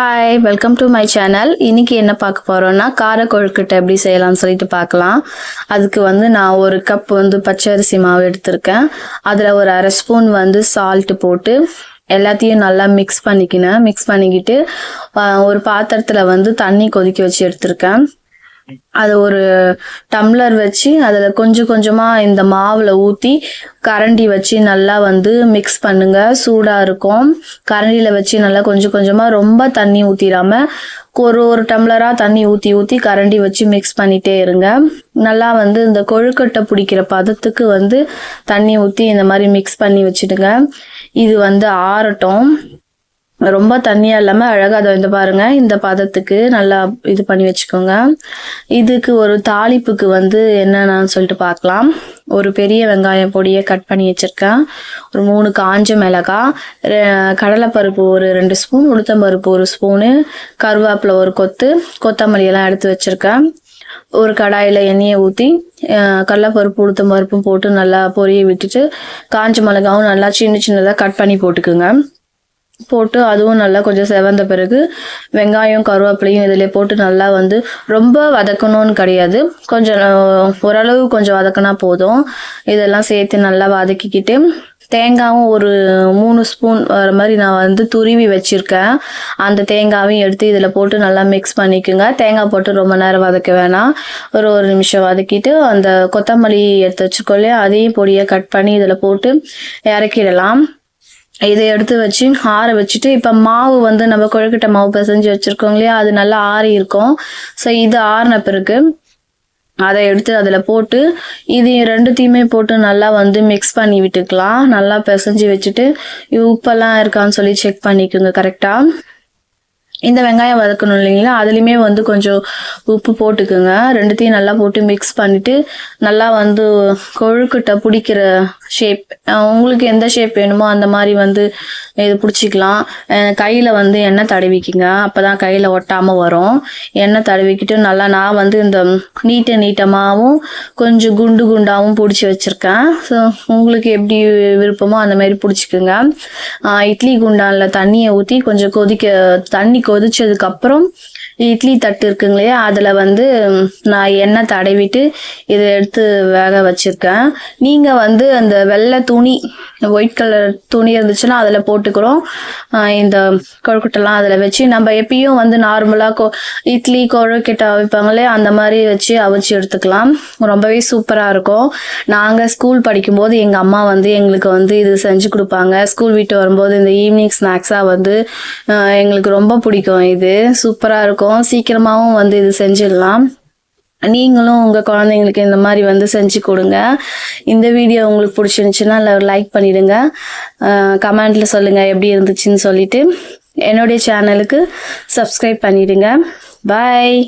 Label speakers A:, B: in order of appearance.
A: Hi welcome to my channel இன்றைக்கி என்ன பார்க்க போகிறோன்னா கார கொழுக்கட்டை எப்படி செய்யலாம்னு சொல்லிட்டு பார்க்கலாம். அதுக்கு வந்து நான் ஒரு கப் வந்து பச்சரிசி மாவு எடுத்திருக்கேன். அதில் ஒரு அரை ஸ்பூன் வந்து சால்ட் போட்டு எல்லாத்தையும் நல்லா மிக்ஸ் பண்ணிக்கினேன். மிக்ஸ் பண்ணிக்கிட்டு ஒரு பாத்திரத்தில் வந்து தண்ணி கொதிக்க வச்சு எடுத்திருக்கேன். அது ஒரு டம்ளர் வச்சு அதில் கொஞ்சம் கொஞ்சமாக இந்த மாவில் ஊற்றி கரண்டி வச்சு நல்லா வந்து மிக்ஸ் பண்ணுங்க. சூடாக இருக்கும். கரண்டியில் வச்சு நல்லா கொஞ்சம் கொஞ்சமாக ரொம்ப தண்ணி ஊற்றிடாம ஒரு ஒரு டம்ளராக தண்ணி ஊற்றி ஊற்றி கரண்டி வச்சு மிக்ஸ் பண்ணிகிட்டே இருங்க. நல்லா வந்து இந்த கொழுக்கட்டை பிடிக்கிற பதத்துக்கு வந்து தண்ணி ஊற்றி இந்த மாதிரி மிக்ஸ் பண்ணி வச்சுடுங்க. இது வந்து ஆறட்டும். ரொம்ப தண்ணியா இல்லாம அழகா அதை வந்து பாருங்க இந்த பதத்துக்கு நல்லா இது பண்ணி வச்சுக்கோங்க. இதுக்கு ஒரு தாளிப்புக்கு வந்து என்னன்னு சொல்லிட்டு பார்க்கலாம் ஒரு பெரிய வெங்காயம் பொடியை கட் பண்ணி வச்சிருக்கேன். ஒரு மூணு காஞ்ச மிளகாய் ரெ- கடலைப்பருப்பு ஒரு ரெண்டு ஸ்பூன் உளுத்தம்பருப்பு ஒரு ஸ்பூனு கருவேப்பிலை ஒரு கொத்து கொத்தமல்லி எல்லாம் எடுத்து வச்சிருக்கேன். ஒரு கடாயில் எண்ணெயை ஊற்றி கடலைப்பருப்பு உளுத்தம்பருப்பும் போட்டு நல்லா பொரிய விட்டுட்டு காஞ்ச மிளகாவும் நல்லா சின்ன சின்னதாக கட் பண்ணி போட்டுக்குங்க. போட்டு அதுவும் நல்லா கொஞ்சம் செவந்த பிறகு வெங்காயம் கருவேப்பிலையும் இதில் போட்டு நல்லா வந்து ரொம்ப வதக்கணும்னு கிடையாது. கொஞ்சம் ஓரளவு கொஞ்சம் வதக்கினா போதும். இதெல்லாம் சேர்த்து நல்லா வதக்கிக்கிட்டு தேங்காவும் ஒரு மூணு ஸ்பூன் வர மாதிரி நான் வந்து துருவி வச்சுருக்கேன். அந்த தேங்காவையும் எடுத்து இதில் போட்டு நல்லா மிக்ஸ் பண்ணிக்கோங்க. தேங்காய் போட்டு ரொம்ப நேரம் வதக்க வேணாம். ஒரு ஒரு நிமிஷம் வதக்கிட்டு அந்த கொத்தமல்லி எடுத்து வச்சுக்கோல்லையே அதையும் பொடியை கட் பண்ணி இதில் போட்டு இறக்கிடலாம். இதை எடுத்து வச்சு ஆற வச்சுட்டு இப்போ மாவு வந்து நம்ம கொழுக்கட்டை மாவு பிசைஞ்சு வச்சுருக்கோம் இல்லையா? அது நல்லா ஆறி இருக்கும். ஸோ இது ஆறின பிறகு அதை எடுத்து அதில் போட்டு இது ரெண்டுத்தையுமே போட்டு நல்லா வந்து மிக்ஸ் பண்ணி விட்டுக்கலாம். நல்லா பிசைஞ்சு வச்சுட்டு உப்பெல்லாம் இருக்கான்னு சொல்லி செக் பண்ணிக்கோங்க கரெக்டாக இந்த வெங்காயம் வதக்கணும் இல்லைங்களா? அதுலேயுமே வந்து கொஞ்சம் உப்பு போட்டுக்குங்க. ரெண்டுத்தையும் நல்லா போட்டு மிக்ஸ் பண்ணிவிட்டு நல்லா வந்து கொழுக்கட்டை பிடிக்கிற ஷேப் உங்களுக்கு எந்த ஷேப் வேணுமோ அந்த மாதிரி வந்து இது பிடிச்சிக்கலாம். கையில் வந்து எண்ணெய் தடவிக்கிங்க. அப்போ தான் கையில் ஒட்டாமல் வரும். எண்ணெய் தடவிக்கிட்டு நல்லா நான் வந்து இந்த நீட்ட நீட்டமாகவும் கொஞ்சம் குண்டு குண்டாகவும் பிடிச்சி வச்சுருக்கேன். ஸோ உங்களுக்கு எப்படி விருப்பமோ அந்த மாதிரி பிடிச்சிக்குங்க. இட்லி குண்டானில் தண்ணியை ஊற்றி கொஞ்சம் கொதிக்க தண்ணி கொதிச்சதுக்கப்புறம் அப்புறம் இட்லி தட்டு இருக்குங்க இல்லையா? அதில் வந்து நான் எண்ணெய் தடவிட்டு இதை எடுத்து வேக வச்சுருக்கேன். நீங்கள் வந்து அந்த வெள்ளை துணி ஒயிட் கலர் துணி இருந்துச்சுன்னா அதில் போட்டுக்கிறோம். இந்த கொழுக்கட்டைலாம் அதில் வச்சு நம்ம எப்பயும் வந்து நார்மலாக கொ இட்லி கொழுக்கட்டை அவிப்பாங்களே அந்த மாதிரி வச்சு அவிச்சு எடுத்துக்கலாம். ரொம்பவே சூப்பராக இருக்கும். நாங்கள் ஸ்கூல் படிக்கும்போது எங்கள் அம்மா வந்து எங்களுக்கு வந்து இது செஞ்சு கொடுப்பாங்க. ஸ்கூல் விட்டு வரும்போது இந்த ஈவினிங் ஸ்நாக்ஸாக வந்து எங்களுக்கு ரொம்ப பிடிக்கும் இது. சூப்பராக இருக்கும். சீக்கிரமாகவும் வந்து இது செஞ்சிடலாம். நீங்களும் உங்கள் குழந்தைங்களுக்கு இந்த மாதிரி வந்து செஞ்சு கொடுங்க. இந்த வீடியோ உங்களுக்கு பிடிச்சிருந்துச்சுன்னா லைக் பண்ணிவிடுங்க கமெண்ட்டில் சொல்லுங்கள் எப்படி இருந்துச்சுன்னு சொல்லிட்டு. என்னுடைய சேனலுக்கு சப்ஸ்கிரைப் பண்ணிவிடுங்க பாய்